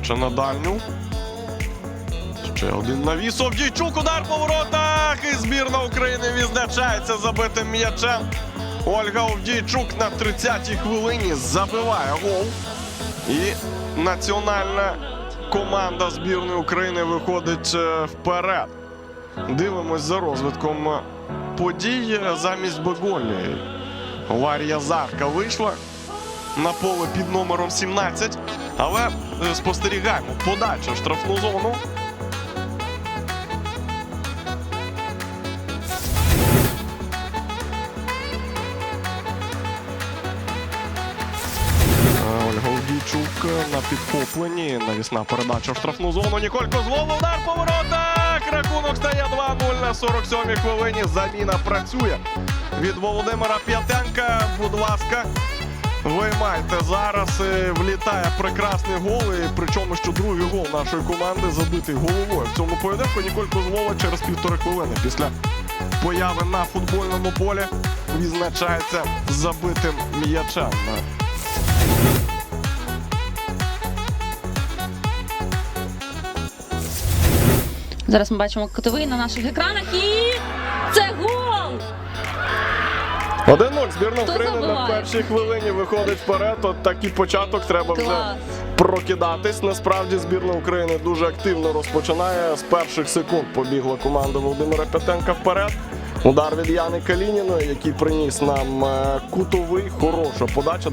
Подача на дальню. Ще один навіс. Овдійчук, удар по воротах. І збірна України відзначається забитим м'ячем. Ольга Овдійчук на 30-й хвилині забиває гол. І національна команда збірної України виходить е, вперед. Дивимось за розвитком е, подій. Замість Беголі Варія Зарка вийшла на поле під номером 17. Але е, спостерігаємо подача в штрафну зону. Ольга на підхопленні. Навісна передача в штрафну зону. Ніколь Козлова. Удар по воротах. Рахунок стає 2-0 на 47-й хвилині. Заміна працює від Володимира П'ятенка. Будь ласка, виймайте зараз. Е, Влітає прекрасний гол. І причому, що другий гол нашої команди забитий головою. В цьому поєдинку Ніколь Козлова через півтори хвилини після появи на футбольному полі відзначається забитим м'ячем. Зараз ми бачимо котовий на наших екранах і 1-0. Збірна Хто України на першій хвилині виходить вперед. От такий початок треба вже Клас! прокидатись. Насправді збірна України дуже активно розпочинає. З перших секунд побігла команда Володимира П'ятенка вперед. Удар від Яни Калініної, який приніс нам е, кутовий, хороша подача.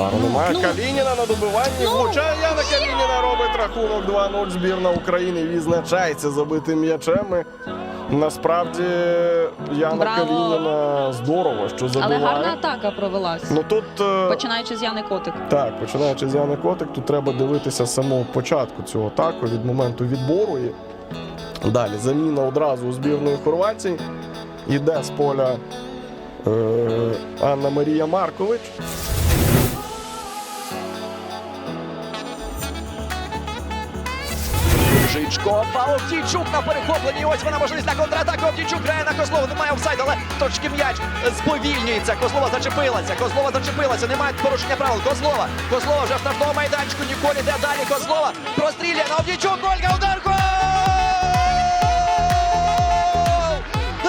Удару немає. Ну. Калініна на добиванні. Ну, Влучає Яна є! Калініна. Робить рахунок 2-0. Збірна України відзначається забитим м'ячем. І Насправді Яна Браво! Калініна здорово, що Але гарна атака провелась. Ну тут е, Починаючи з Яни Котик. так, починаючи з Яни Котик, тут треба дивитися з самого початку цього атаку від моменту відбору. І далі заміна одразу у збірної Хорватії. Іде з поля е, Анна Марія Маркович. Жичко, Овдійчук на перехопленні. Ось вона можливість на контратаку. Овдійчук грає на Козлову. Немає офсайд, але трошки м'яч сповільнюється. Козлова зачепилася. Козлова зачепилася. Немає порушення правил. Козлова. Козлова вже в штрафному майданчику. Ніколь іде далі. Козлова прострілює на Овдійчук. Ольга удар. Гол!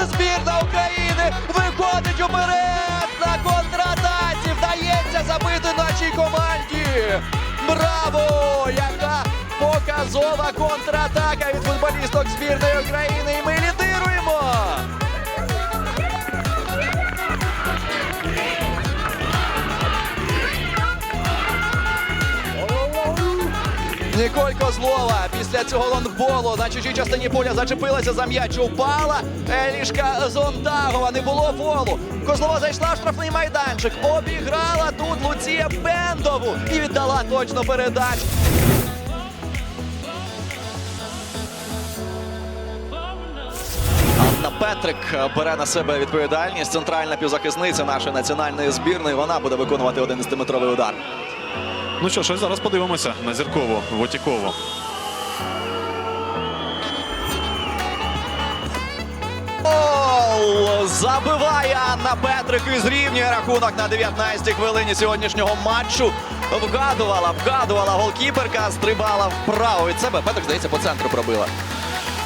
Збірна України виходить уперед на контратаці. Вдається забити нашій команді. Браво! Яка показова контратака від футболісток збірної України. І ми лідируємо. Ніколь Козлова після цього лонгболу на чужій частині поля зачепилася за м'яч. Упала Елішка Зонтагова. Не було фолу. Козлова зайшла в штрафний майданчик. Обіграла тут Луція Бендову і віддала точно передачу. Анна Петрик бере на себе відповідальність. Центральна півзахисниця нашої національної збірної. Вона буде виконувати 11-метровий удар. Ну що ж, зараз подивимося на зіркову Вотікову. Гол! Забиває Анна Петрик і зрівнює рахунок на 19-й хвилині сьогоднішнього матчу. Вгадувала, вгадувала голкіперка, стрибала вправо від себе. Петрик, здається, по центру пробила.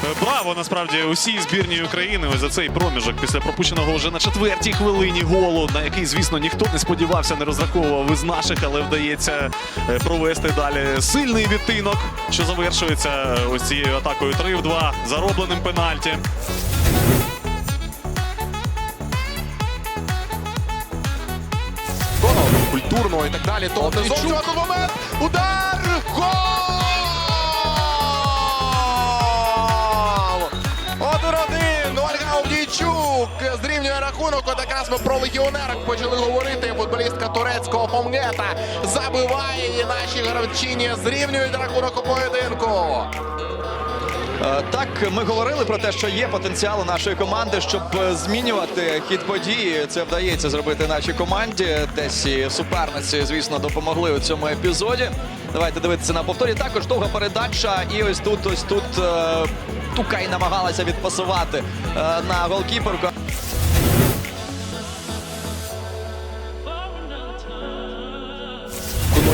Е, Браво насправді усій збірній України за цей проміжок після пропущеного вже на четвертій хвилині голу, на який, звісно, ніхто не сподівався, не розраховував із наших, але вдається е, провести далі сильний відтинок, що завершується е, ось цією атакою 3 в 2 заробленим пенальті. Культурно і так далі. То момент. Удар! Гол! Рахунок. От якраз ми про легіонерок почали говорити. Футболістка турецького Фомгета забиває і наші гравчині зрівнюють рахунок у поєдинку. Е, Так, ми говорили про те, що є потенціал у нашої команди, щоб е, змінювати хід події. Це вдається зробити нашій команді. Десь і суперниці, звісно, допомогли у цьому епізоді. Давайте дивитися на повторі. Також довга передача. І ось тут, ось тут е, Тукай намагалася відпасувати на голкіперку.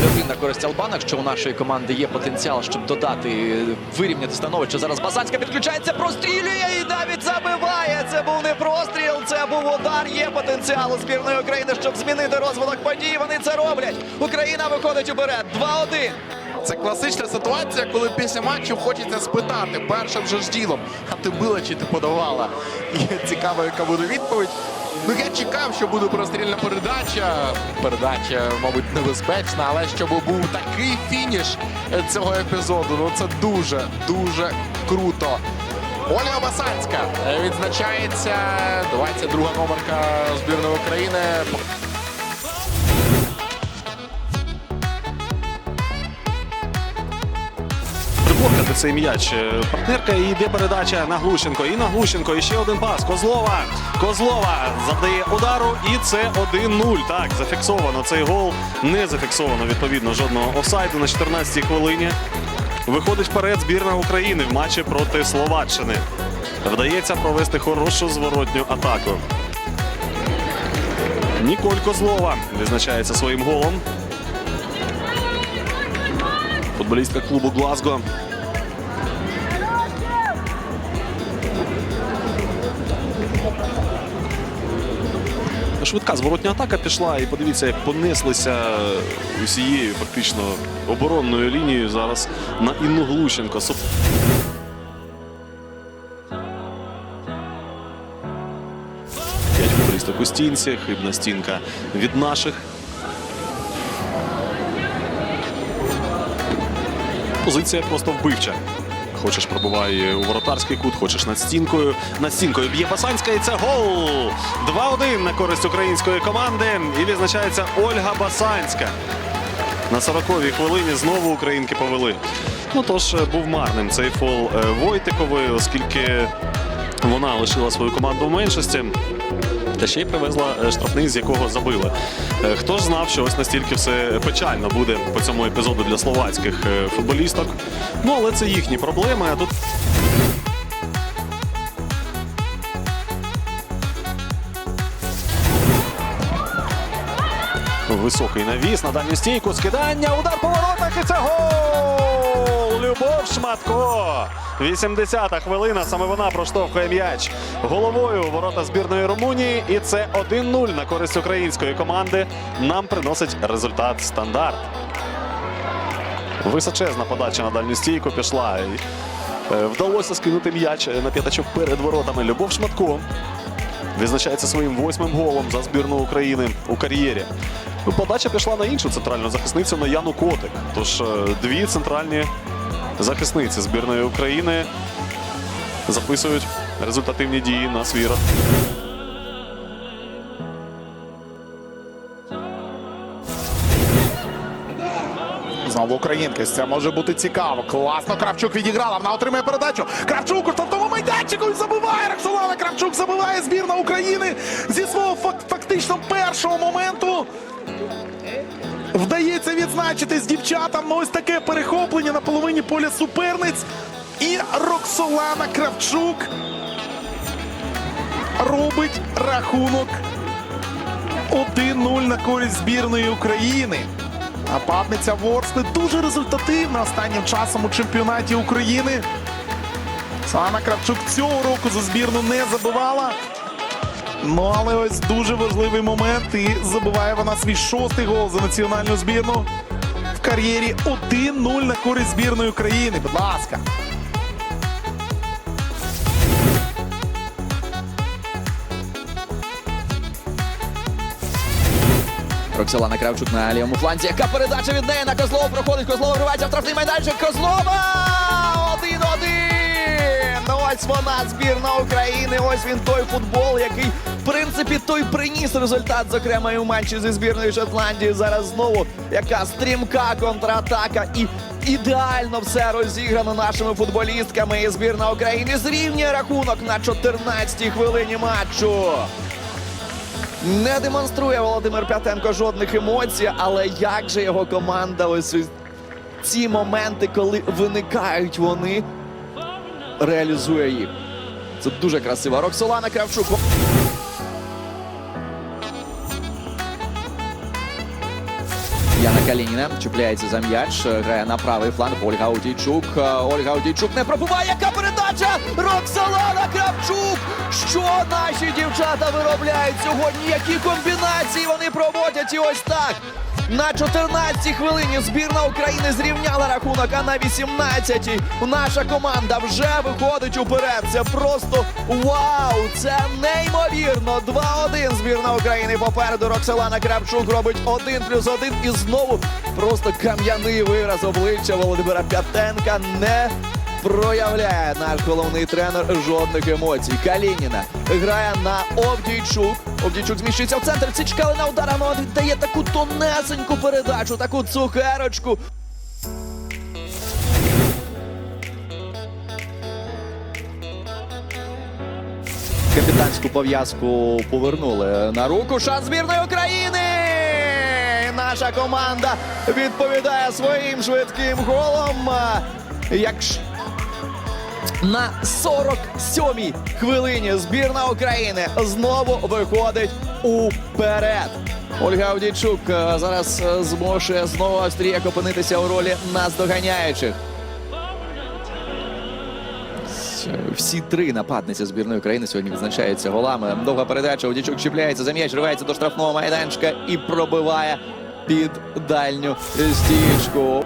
0-1 на користь Албана, що у нашої команди є потенціал, щоб додати, вирівняти становище. Зараз Базанська підключається, прострілює і навіть забиває. Це був не простріл, це був удар. Є потенціал у збірної України, щоб змінити розвиток подій. Вони це роблять. Україна виходить уперед. 2-1. Це класична ситуація, коли після матчу хочеться спитати першим же ж ділом, а ти била чи ти подавала? І цікаво, яка буде відповідь. Ну я чекав, що буде прострільна передача. Передача, мабуть, небезпечна, але щоб був такий фініш цього епізоду. Ну це дуже, дуже круто. Ольга Басанська відзначається 22 номерка збірної України. Приборкати цей м'яч. Е, Партнерка і йде передача на Глущенко. І на Глущенко. І ще один пас. Козлова. Козлова завдає удару. І це 1-0. Так, зафіксовано цей гол. Не зафіксовано відповідно жодного офсайду на 14-й хвилині. Виходить вперед збірна України в матчі проти Словаччини. Вдається провести хорошу зворотню атаку. Ніколь Козлова відзначається своїм голом. Футболістка клубу Глазго. Швидка зворотня атака пішла, і подивіться, як понеслися усією фактично оборонною лінією зараз на Інну Глущенко. П'ять футболісток у стінці, хибна стінка від наших. Позиція просто вбивча. Хочеш пробувай у воротарський кут, хочеш над стінкою. Над стінкою б'є Басанська і це гол! 2-1 на користь української команди. І відзначається Ольга Басанська. На 40-й хвилині знову українки повели. Ну тож е, був марним цей фол е, Войтикової, оскільки вона лишила свою команду в меншості. Та ще й привезла е, штрафний, з якого забили. Е, Хто ж знав, що ось настільки все печально буде по цьому епізоду для словацьких е, футболісток. Ну, але це їхні проблеми. А тут високий навіс на дальню стійку. Скидання, удар по воротах і це гол! Любов Шматко. 80-та хвилина. Саме вона проштовхує м'яч головою ворота збірної Румунії. І це 1-0 на користь української команди. Нам приносить результат стандарт. Височезна подача на дальню стійку пішла. Е, Вдалося скинути м'яч на п'ятачок перед воротами. Любов Шматко відзначається своїм восьмим голом за збірну України у кар'єрі. Ну, Подача пішла на іншу центральну захисницю на Яну Котик. Тож е, дві центральні захисниці збірної України записують результативні дії на свій рахунок. Знову українки. Це може бути цікаво. Класно. Кравчук відіграла. Вона отримує передачу. Кравчук у штрафному майданчику і забиває. Роксолана Кравчук забиває збірна України зі свого фак- фактично першого моменту. Відзначитись дівчатам. Ну, ось таке перехоплення на половині поля суперниць. І Роксолана Кравчук робить рахунок 1-0 на користь збірної України. Нападниця Ворсли дуже результативна останнім часом у чемпіонаті України. Сана Кравчук цього року за збірну не забивала. Ну, але ось дуже важливий момент. І забиває вона свій шостий гол за національну збірну кар'єрі 1-0 на користь збірної України. Будь ласка. Роксолана Кравчук на лівому фланзі. Яка передача від неї на Козлову проходить. Козлова вривається в штрафний майданчик. Козлова! Один-один! Ось вона, збірна України. Ось він той футбол, який, принципі, той приніс результат, зокрема, і у матчі зі збірною Шотландії. Зараз знову яка стрімка контратака і ідеально все розіграно нашими футболістками. І збірна України зрівнює рахунок на 14-й хвилині матчу. Не демонструє Володимир П'ятенко жодних емоцій, але як же його команда ось ці моменти, коли виникають вони, реалізує їх. Це дуже красиво. Роксолана Кравчук. Яна Калініна чіпляється за м'яч, грає на правий фланг. Ольга Одійчук. Е, Ольга Удійчук не пробуває. Яка передача? Роксолана Кравчук. Що наші дівчата виробляють сьогодні? Які комбінації вони проводять? І ось так. На 14-й хвилині збірна України зрівняла рахунок, а на 18-й наша команда вже виходить уперед. Це просто вау! Це неймовірно. 2-1 збірна України попереду. Роксолана Кравчук робить 1 плюс 1 і знову просто кам'яний вираз обличчя Володимира П'ятенка не проявляє наш головний тренер жодних емоцій. Калініна грає на Овдійчук. Овдійчук зміщується в центр. Всі чекали на удар, але він дає таку тонесеньку передачу, таку цукерочку. Капітанську пов'язку повернули на руку. Шанс збірної України. Наша команда відповідає своїм швидким голом. Якщо на 47-й хвилині збірна України знову виходить уперед. Ольга Авдійчук е, зараз е, зможе знову Австріяк опинитися у ролі наздоганяючих. Всі три нападниці збірної України сьогодні відзначаються голами. Довга передача. Авдійчук чіпляється за м'яч, ривається до штрафного майданчика і пробиває під дальню стічку.